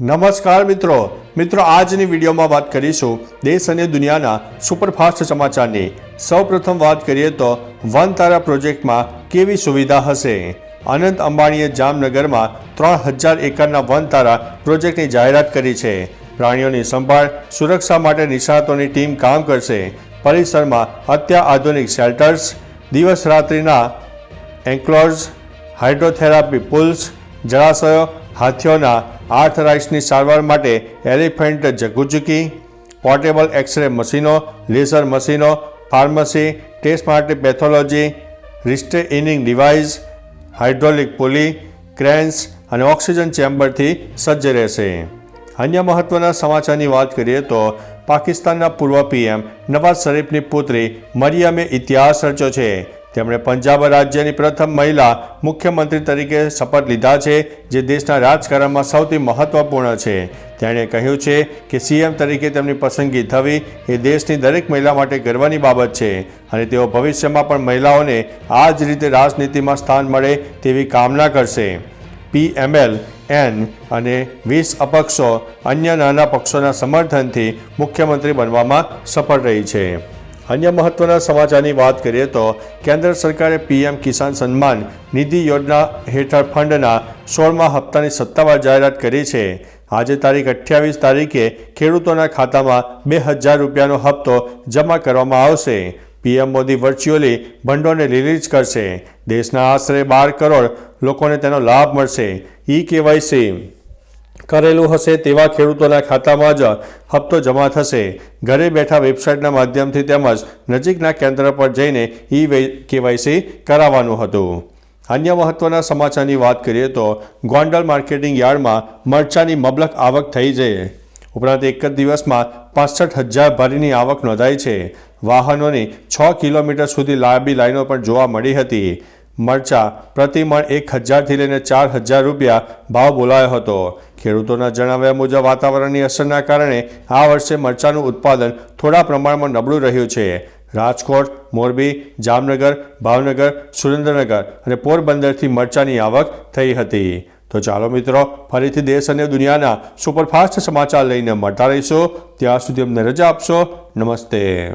નમસ્કાર મિત્રો. મિત્રો, આજની વિડીયોમાં વાત કરીશું દેશ અને દુનિયાના સુપરફાસ્ટ સમાચારની. સૌપ્રથમ વાત કરીએ તો વન તારા પ્રોજેક્ટમાં કેવી સુવિધા હશે? અનંત અંબાણીએ જામનગરમાં ત્રણ હજાર એકરના વન તારા પ્રોજેક્ટની જાહેરાત કરી છે. પ્રાણીઓની સંભાળ, સુરક્ષા માટે નિષ્ણાતોની ટીમ કામ કરશે. પરિસરમાં અત્યાધુનિક શેલ્ટર્સ, દિવસ રાત્રિના એન્ક્લોઝ, હાઇડ્રોથેરાપી પુલ્સ, જળાશયો, હાથીઓના આર્થરાઇટ્સની સારવાર માટે elephant jacuzzi, portable x ray મશીનો, લેસર મશીનો, ફાર્મસી, ટેસ્ટ માટે pathology restraining device, hydraulic pulley, cranes અને ઓક્સિજન ચેમ્બરથી સજ્જ રહેશે. અન્ય મહત્વના સમાચારની વાત કરીએ તો પાકિસ્તાનના પૂર્વ પીએમ નવાઝ શરીફની પુત્રી મરિયમે ઇતિહાસ રચ્યો છે. તેમણે પંજાબ રાજ્યની પ્રથમ મહિલા મુખ્યમંત્રી તરીકે શપથ લીધા છે, જે દેશના રાજકારણમાં સૌથી મહત્વપૂર્ણ છે. તેણે કહ્યું છે કે સીએમ તરીકે તેમની પસંદગી થવી એ દેશની દરેક મહિલા માટે ગર્વની બાબત છે અને તેઓ ભવિષ્યમાં પણ મહિલાઓને આ જ રીતે રાજનીતિમાં સ્થાન મળે તેવી કામના કરશે. પીએમએલ એન અને વીસ અપક્ષો અન્ય નાના પક્ષોના સમર્થનથી મુખ્યમંત્રી બનવામાં સફળ રહી છે. અન્ય મહત્વના સમાચારની વાત કરીએ તો કેન્દ્ર સરકારે પીએમ કિસાન સન્માન નિધિ યોજના હેઠળ ફંડના સોળમા હપ્તાની સત્તાવાર જાહેરાત કરી છે. આજે તારીખ અઠ્યાવીસ તારીખે ખેડૂતોના ખાતામાં બે હજાર રૂપિયાનો હપ્તો જમા કરવામાં આવશે. પીએમ મોદી વર્ચ્યુઅલી ભંડોળને રિલીઝ કરશે. દેશના આશરે બાર કરોડ લોકોને તેનો લાભ મળશે. ઈ કેવાયસી કરેલું હશે તેવા ખેડૂતોના ખાતામાં જ હપ્તો જમા થશે. ઘરે બેઠા વેબસાઇટના માધ્યમથી તેમજ નજીકના કેન્દ્ર પર જઈને ઈ કેવાયસી કરાવવાનું હતું. અન્ય મહત્વના સમાચારની વાત કરીએ તો ગોંડલ માર્કેટિંગ યાર્ડમાં મરચાની મબલક આવક થઈ છે. ઉપરાંત એક જ દિવસમાં પાસઠ હજાર ભરીની આવક નોંધાઈ છે. વાહનોની છ કિલોમીટર સુધી લાંબી લાઈનો પણ જોવા મળી હતી. મરચા પ્રતિ મણ એક હજારથી લઈને ચાર હજાર રૂપિયા ભાવ બોલાયો હતો. ખેડૂતોના જણાવ્યા મુજબ વાતાવરણની અસરના કારણે આ વર્ષે મરચાનું ઉત્પાદન થોડા પ્રમાણમાં નબળું રહ્યું છે. રાજકોટ, મોરબી, જામનગર, ભાવનગર, સુરેન્દ્રનગર અને પોરબંદરથી મરચાની આવક થઈ હતી. તો ચાલો મિત્રો, ફરીથી દેશ અને દુનિયાના સુપરફાસ્ટ સમાચાર લઈને મળતા રહીશું. ત્યાં સુધી અમને રજા આપશો. નમસ્તે.